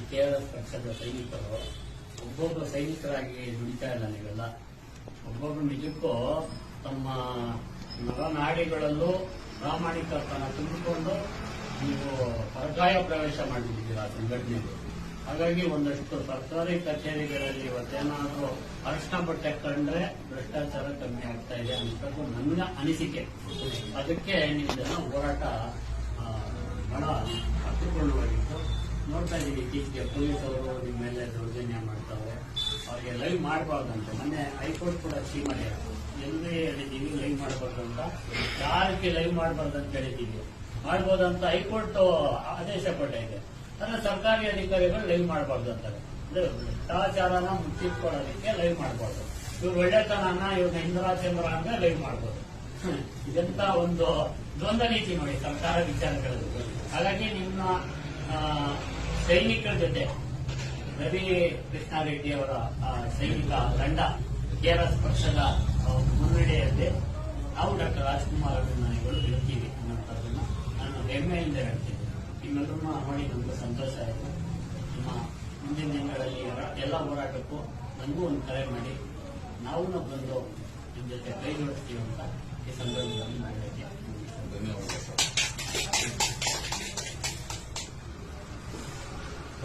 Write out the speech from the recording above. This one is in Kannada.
ಈ ಕೆ ಆರ್ ಎಸ್ ಪಕ್ಷದ ಸೈನಿಕರು ಒಬ್ಬೊಬ್ಬ ಸೈನಿಕರಾಗಿ ದುಡಿತಾ ಇಲ್ಲ ನೀವೆಲ್ಲ ಒಬ್ಬೊಬ್ಬರು ನಿಜಕ್ಕೂ ತಮ್ಮ ನರನಾಡಿಗಳಲ್ಲೂ ಪ್ರಾಮಾಣಿಕತನ ತುಂಬಿಕೊಂಡು ನೀವು ಪರಕಾಯ ಪ್ರವೇಶ ಮಾಡಿದ್ದೀರಾ ಸಂಘಟನೆಗೆ. ಹಾಗಾಗಿ ಒಂದಷ್ಟು ಸರ್ಕಾರಿ ಕಚೇರಿಗಳಲ್ಲಿ ಇವತ್ತೇನಾದರೂ ಅರಿಶಿನ ಬಟ್ಟೆ ಕಂಡ್ರೆ ಭ್ರಷ್ಟಾಚಾರ ಕಮ್ಮಿ ಆಗ್ತಾ ಇದೆ ಅನ್ನೋದು ನನ್ನ ಅನಿಸಿಕೆ. ಅದಕ್ಕೆ ನಿಮ್ದೆಲ್ಲ ಹೋರಾಟ ಬಹಳ ನೋಡ್ತಾ ಇದ್ದೀವಿ ಇತ್ತೀಚೆಗೆ ಪೊಲೀಸ್ ಅವರು ನಿಮ್ಮ ಮೇಲೆ ದೌರ್ಜನ್ಯ ಮಾಡ್ತಾವೆ. ಅವ್ರಿಗೆ ಲೈವ್ ಮಾಡಬಾರ್ದಂತೆ ಮೊನ್ನೆ ಹೈಕೋರ್ಟ್ ಕೂಡ ಸೀ ಮಾಡ್ಯಾರ ಎಲ್ಲಿ ಹೇಳಿದ್ದೀವಿ ಲೈವ್ ಮಾಡಬಾರ್ದು ಅಂತ. ಯಾರಿಗೆ ಲೈವ್ ಮಾಡಬಾರ್ದು ಅಂತ ಹೇಳಿದ್ದೀವಿ. ಮಾಡ್ಬೋದಂತ ಹೈಕೋರ್ಟ್ ಆದೇಶ ಕೊಟ್ಟಿದೆ. ಅಂದ್ರೆ ಸರ್ಕಾರಿ ಅಧಿಕಾರಿಗಳು ಲೈವ್ ಮಾಡಬಾರ್ದು ಅಂತಾರೆ. ಅಂದ್ರೆ ಭ್ರಷ್ಟಾಚಾರನ ಮುಚ್ಚಿಟ್ಕೊಳ್ಳೋದಕ್ಕೆ ಲೈವ್ ಮಾಡಬಾರ್ದು. ಇವ್ರು ಒಳ್ಳೆತನನ ಇವ್ರನ್ನ ಇಂದಿರಾಚಂದ್ರ ಅಂದ್ರೆ ಲೈವ್ ಮಾಡ್ಬೋದು. ಇದೆಂತ ಒಂದು ದ್ವಂದ್ವ ನೀತಿ ನೋಡಿ ಸರ್ಕಾರ ವಿಚಾರಗಳಲ್ಲಿ. ಹಾಗಾಗಿ ನಿಮ್ಮ ಸೈನಿಕರ ಜೊತೆ ರವಿ ಕೃಷ್ಣಾರೆಡ್ಡಿ ಅವರ ಸೈನಿಕ ತಂಡ ಕೆಆರ್ಎಸ್ ಪಕ್ಷದ ಮುನ್ನಡೆಯಲ್ಲಿ ನಾವು ಡಾಕ್ಟರ್ ರಾಜ್ಕುಮಾರ್ ಅಭಿಮಾನಿಗಳು ಇರ್ತೀವಿ ಅನ್ನೋಂಥದ್ದನ್ನ ನಾನು ಹೆಮ್ಮೆಯಿಂದ ಹೇಳ್ತೀನಿ. ನಿಮ್ಮೆಲ್ಲರೂ ನೋಡಿ, ನಮ್ಗೆ ಸಂತೋಷ ಆಯಿತು. ನಿಮ್ಮ ಮುಂದಿನ ದಿನಗಳಲ್ಲಿ ಎಲ್ಲ ಹೋರಾಟಕ್ಕೂ ನನಗೂ ಒಂದು ಕರೆ ಮಾಡಿ ನಾವು ಬಂದು ನಿಮ್ಮ ಜೊತೆ ಕೈ ಅಂತ ಈ ಸಂದರ್ಭದಲ್ಲಿ ಮಾಡಲಿಕ್ಕೆ ಧನ್ಯವಾದ